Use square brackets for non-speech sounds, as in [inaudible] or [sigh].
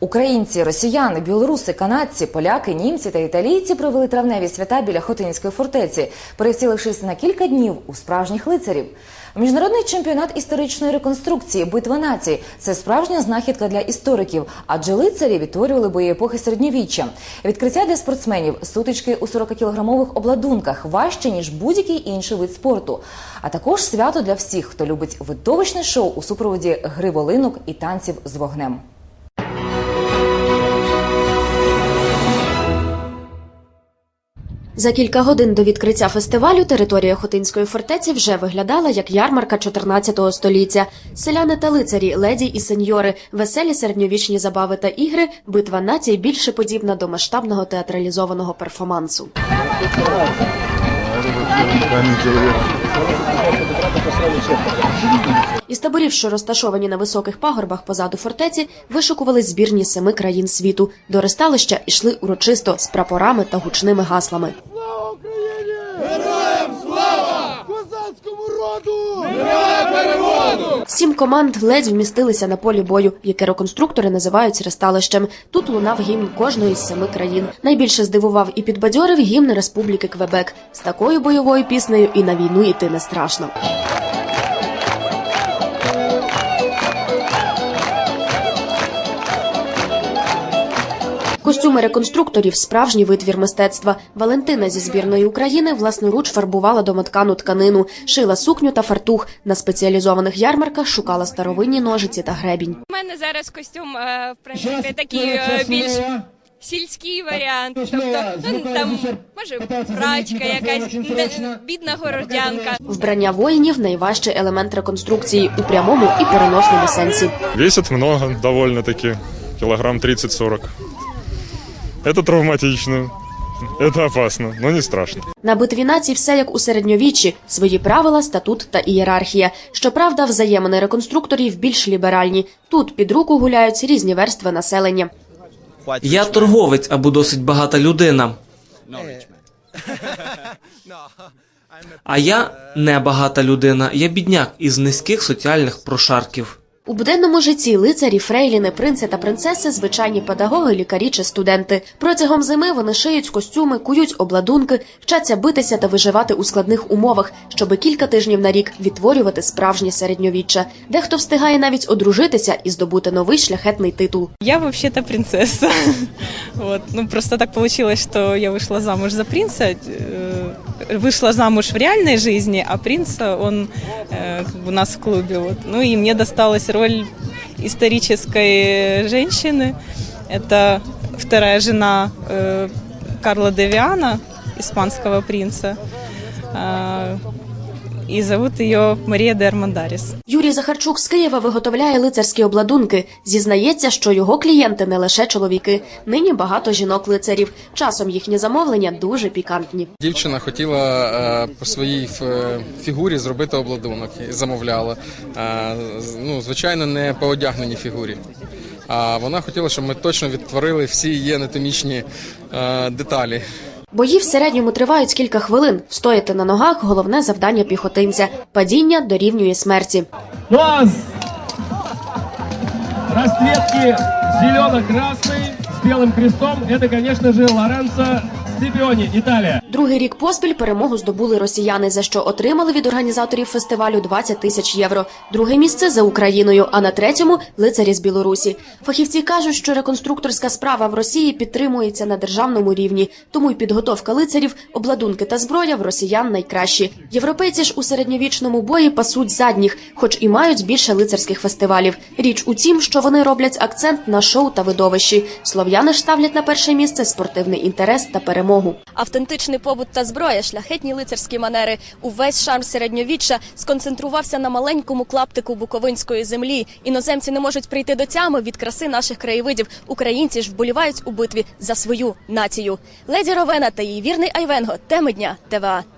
Українці, росіяни, білоруси, канадці, поляки, німці та італійці провели травневі свята біля Хотинської фортеці, перевцілившись на кілька днів у справжніх лицарів. Міжнародний чемпіонат історичної реконструкції Битва націй це справжня знахідка для істориків, адже лицарі відтворювали бої епохи середньовіччя. Відкриття для спортсменів сутички у 40-кілограмових обладунках важче ніж будь-який інший вид спорту. А також свято для всіх, хто любить видовищне шоу у супроводі гри волинок і танців з вогнем. За кілька годин до відкриття фестивалю територія Хотинської фортеці вже виглядала як ярмарка 14 століття. Селяни та лицарі, леді і сеньори, веселі середньовічні забави та ігри, битва націй більше подібна до масштабного театралізованого перформансу. Із таборів, що розташовані на високих пагорбах позаду фортеці, вишукувались збірні семи країн світу. До ресталища йшли урочисто з прапорами та гучними гаслами. Слава Україні! Героям слава! Козацькому роду! Героям переводу! Сім команд ледь вмістилися на полі бою, яке реконструктори називають ресталищем. Тут лунав гімн кожної з семи країн. Найбільше здивував і підбадьорив гімн Республіки Квебек. З такою бойовою піснею і на війну йти не страшно. Костюми реконструкторів справжній витвір мистецтва. Валентина зі збірної України власноруч фарбувала домоткану тканину, шила сукню та фартух. На спеціалізованих ярмарках шукала старовинні ножиці та гребінь. У мене зараз костюм, е, в принципі, такий е, більш сільський варіант. Тобто, ну там може прачка, якась бідна городянка. Вбрання воїнів найважчий елемент реконструкції у прямому і переносному сенсі. Весит много довольно-таки, килограмм 30-40. Это травматично, это опасно, но не страшно. На битві націй все як у середньовіччі, свої правила, статут та ієрархія. Щоправда, взаємини реконструкторів більш ліберальні. Тут під руку гуляють різні верстви населення. Я торговець або досить багата людина. А я не багата людина, я бідняк із низьких соціальних прошарків. У буденному житті лицарі, фрейліни, принци та принцеси, звичайні педагоги, лікарі чи студенти. Протягом зими вони шиють костюми, кують обладунки, вчаться битися та виживати у складних умовах, щоби кілька тижнів на рік відтворювати справжнє середньовіччя. Дехто встигає навіть одружитися і здобути новий шляхетний титул. Я взагалі-то принцесса. [laughs] Вот. Ну, просто так получилось, что я вышла замуж за принца, э, вышла замуж в реальной жизни, а принц, он э, как бы у нас в клубе. Вот. Ну и мне досталась роль исторической женщины. Это вторая жена э, Карла де Виана, испанского принца. А, И зовут ее Мария де Армандарис. Юрій Захарчук з Києва виготовляє лицарські обладунки. Зізнається, що його клієнти не лише чоловіки. Нині багато жінок-лицарів. Часом їхні замовлення дуже пікантні. Дівчина хотіла е, по своїй фігурі зробити обладунок і замовляла. Е, ну, звичайно, не по одягненій фігурі. А вона хотіла, щоб ми точно відтворили всі її анатомічні е, деталі. Бої в середньому тривають кілька хвилин. Стояти на ногах головне завдання піхотинця. Падіння дорівнює смерті. Класс! Расцветки зелено-красный с белым крестом. Это, конечно же, Лоренцо Степиони, Италия. Другий рік поспіль перемогу здобули росіяни, за що отримали від організаторів фестивалю 20 тисяч євро. Друге місце за Україною, а на третьому лицарі з Білорусі. Фахівці кажуть, що реконструкторська справа в Росії підтримується на державному рівні, тому й підготовка лицарів, обладунки та зброя в росіян найкращі. Європейці ж у середньовічному бої пасуть задніх, хоч і мають більше лицарських фестивалів. Річ у тім, що вони роблять акцент на шоу та видовищі. Слов'яни ж ставлять на перше місце спортивний інтерес та перемогу. Автентичний побут та зброя, шляхетні лицарські манери, увесь шарм середньовіччя сконцентрувався на маленькому клаптику буковинської землі. Іноземці не можуть прийти до тями від краси наших краєвидів. Українці ж вболівають у битві за свою націю. Леді Ровена та її вірний Айвенго. Теми дня ТВА.